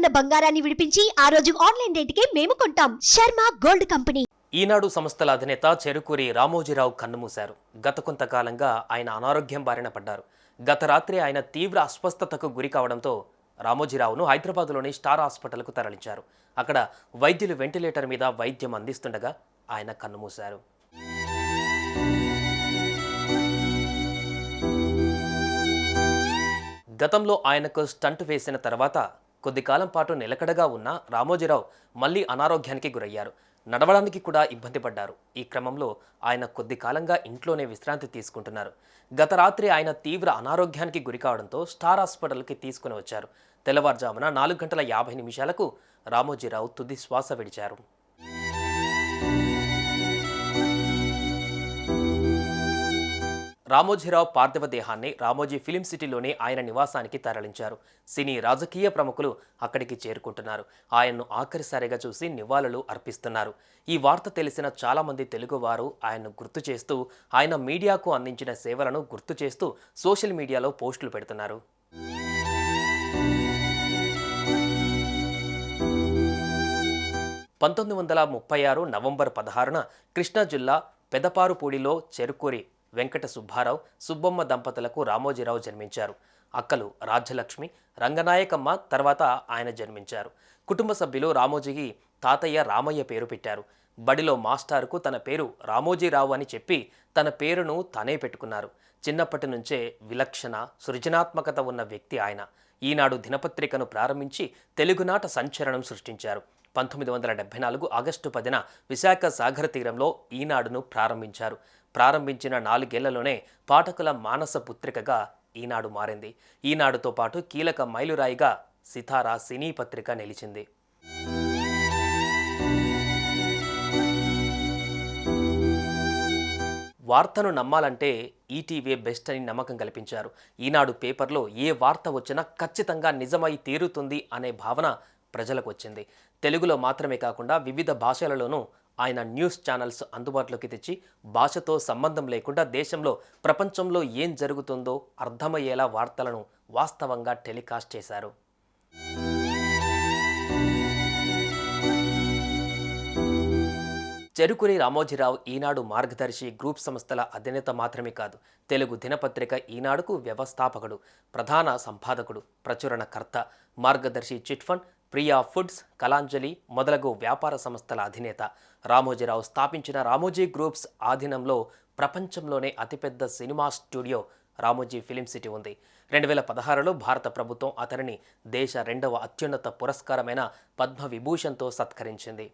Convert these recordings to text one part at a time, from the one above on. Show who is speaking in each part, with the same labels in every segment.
Speaker 1: ఉన్న బంగారాన్ని విడిపించి ఆ రోజు ఆన్లైన్ రేటుకే మేము కొంటాం. Sharma gold company.
Speaker 2: ఈనాడు సంస్థల అధినేత చెరుకూరి రామోజీరావు కన్నుమూశారు. గత కొంతకాలంగా ఆయన అనారోగ్యం బారిన పడ్డారు. గత రాత్రి ఆయన తీవ్ర అస్వస్థతకు గురి కావడంతో రామోజీరావును హైదరాబాద్లోని స్టార్ హాస్పిటల్కు తరలించారు. అక్కడ వైద్యులు వెంటిలేటర్ మీద వైద్యం అందిస్తుండగా ఆయన కన్నుమూశారు. గతంలో ఆయనకు స్టంట్ వేసిన తర్వాత కొద్ది కాలం పాటు నిలకడగా ఉన్న రామోజీరావు మళ్ళీ అనారోగ్యానికి గురయ్యారు. నడవడానికి కూడా ఇబ్బంది పడ్డారు. ఈ క్రమంలో ఆయన కొద్ది కాలంగా ఇంట్లోనే విశ్రాంతి తీసుకుంటున్నారు. గత రాత్రి ఆయన తీవ్ర అనారోగ్యానికి గురి కావడంతో స్టార్ హాస్పిటల్కి తీసుకుని వచ్చారు. తెల్లవారుజామున నాలుగు గంటల యాభై నిమిషాలకు రామోజీరావు తుది శ్వాస విడిచారు. రామోజీరావు పార్థివ దేహాన్ని రామోజీ ఫిలిం సిటీలోని ఆయన నివాసానికి తరలించారు. సినీ రాజకీయ ప్రముఖులు అక్కడికి చేరుకుంటున్నారు. ఆయన్ను ఆఖరిసారిగా చూసి నివాళులు అర్పిస్తున్నారు. ఈ వార్త తెలిసిన చాలామంది తెలుగువారు ఆయన్ను గుర్తు చేస్తూ ఆయన మీడియాకు అందించిన సేవలను గుర్తు చేస్తూ సోషల్ మీడియాలో పోస్టులు పెడుతున్నారు. పంతొమ్మిది వందల ముప్పై ఆరు నవంబర్ పదహారున కృష్ణా జిల్లా పెదపారుపూడిలో చెరుకూరి వెంకట సుబ్బారావు సుబ్బమ్మ దంపతులకు రామోజీరావు జన్మించారు. అక్కలు రాజ్యలక్ష్మి రంగనాయకమ్మ తర్వాత ఆయన జన్మించారు. కుటుంబ సభ్యులు రామోజీకి తాతయ్య రామయ్య పేరు పెట్టారు. బడిలో మాస్టారుకు తన పేరు రామోజీరావు అని చెప్పి తన పేరును తనే పెట్టుకున్నారు. చిన్నప్పటి నుంచే విలక్షణ సృజనాత్మకత ఉన్న వ్యక్తి ఆయన. ఈనాడు దినపత్రికను ప్రారంభించి తెలుగునాట సంచలనం సృష్టించారు. పంతొమ్మిది వందల డెబ్బై నాలుగు ఆగస్టు పదిన విశాఖ సాగర తీరంలో ఈనాడును ప్రారంభించారు. ప్రారంభించిన నాలుగేళ్ళలోనే పాఠకుల మానస పుత్రికగా ఈనాడు మారింది. ఈనాడుతో పాటు కీలక మైలురాయిగా సితారా సినీ పత్రిక నిలిచింది. వార్తను నమ్మాలంటే ఈటీవీ బెస్ట్ అని నమ్మకం కల్పించారు. ఈనాడు పేపర్లో ఏ వార్త వచ్చినా ఖచ్చితంగా నిజమై తీరుతుంది అనే భావన ప్రజలకు వచ్చింది. తెలుగులో మాత్రమే కాకుండా వివిధ భాషలలోనూ ఆయన న్యూస్ ఛానల్స్ అందుబాటులోకి తెచ్చి భాషతో సంబంధం లేకుండా దేశంలో ప్రపంచంలో ఏం జరుగుతుందో అర్థమయ్యేలా వార్తలను వాస్తవంగా టెలికాస్ట్ చేశారు. చెరుకురి రామోజీరావు ఈనాడు మార్గదర్శి గ్రూప్ సంస్థల అధినేత మాత్రమే కాదు తెలుగు దినపత్రిక ఈనాడుకు వ్యవస్థాపకుడు ప్రధాన సంపాదకుడు ప్రచురణకర్త Margadarsi chit fund Priya foods Kalanjali మొదలగు వ్యాపార సంస్థల అధినేత రామోజీరావు స్థాపించిన రామోజీ గ్రూప్స్ ఆధీనంలో ప్రపంచంలోనే అతిపెద్ద cinema studio Ramoji film city ఉంది. రెండు వేల పదహారులో భారత ప్రభుత్వం అతనిని దేశ రెండవ అత్యున్నత పురస్కారమైన పద్మ విభూషణ్తో సత్కరించింది.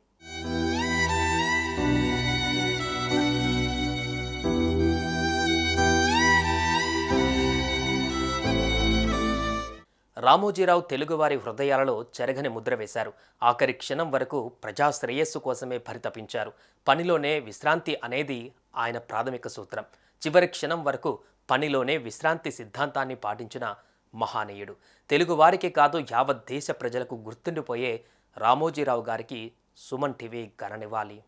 Speaker 2: రామోజీరావు తెలుగువారి హృదయాలలో చెరగని ముద్ర వేశారు. ఆఖరి క్షణం వరకు ప్రజా శ్రేయస్సు కోసమే పరితపించారు. పనిలోనే విశ్రాంతి అనేది ఆయన ప్రాథమిక సూత్రం. చివరి క్షణం వరకు పనిలోనే విశ్రాంతి సిద్ధాంతాన్ని పాటించిన మహానీయుడు. తెలుగువారికే కాదు యావత్ దేశ ప్రజలకు గుర్తుండిపోయే రామోజీరావు గారికి సుమన్ టీవీ ఘననివ్వాలి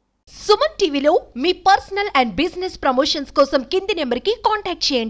Speaker 1: సుమన్ టీవీలో మీ పర్సనల్ అండ్ బిజినెస్ ప్రమోషన్స్ కోసం కింది నెంబర్కి కాంటాక్ట్ చేయండి.